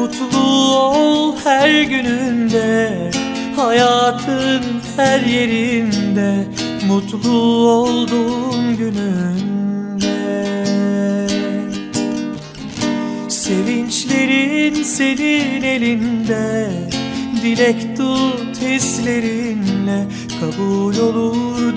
Mutlu ol her gününde Hayatın her yerinde Mutlu olduğun gününde. Sevinçlerin senin elinde Dilek tut hislerinle Kabul olur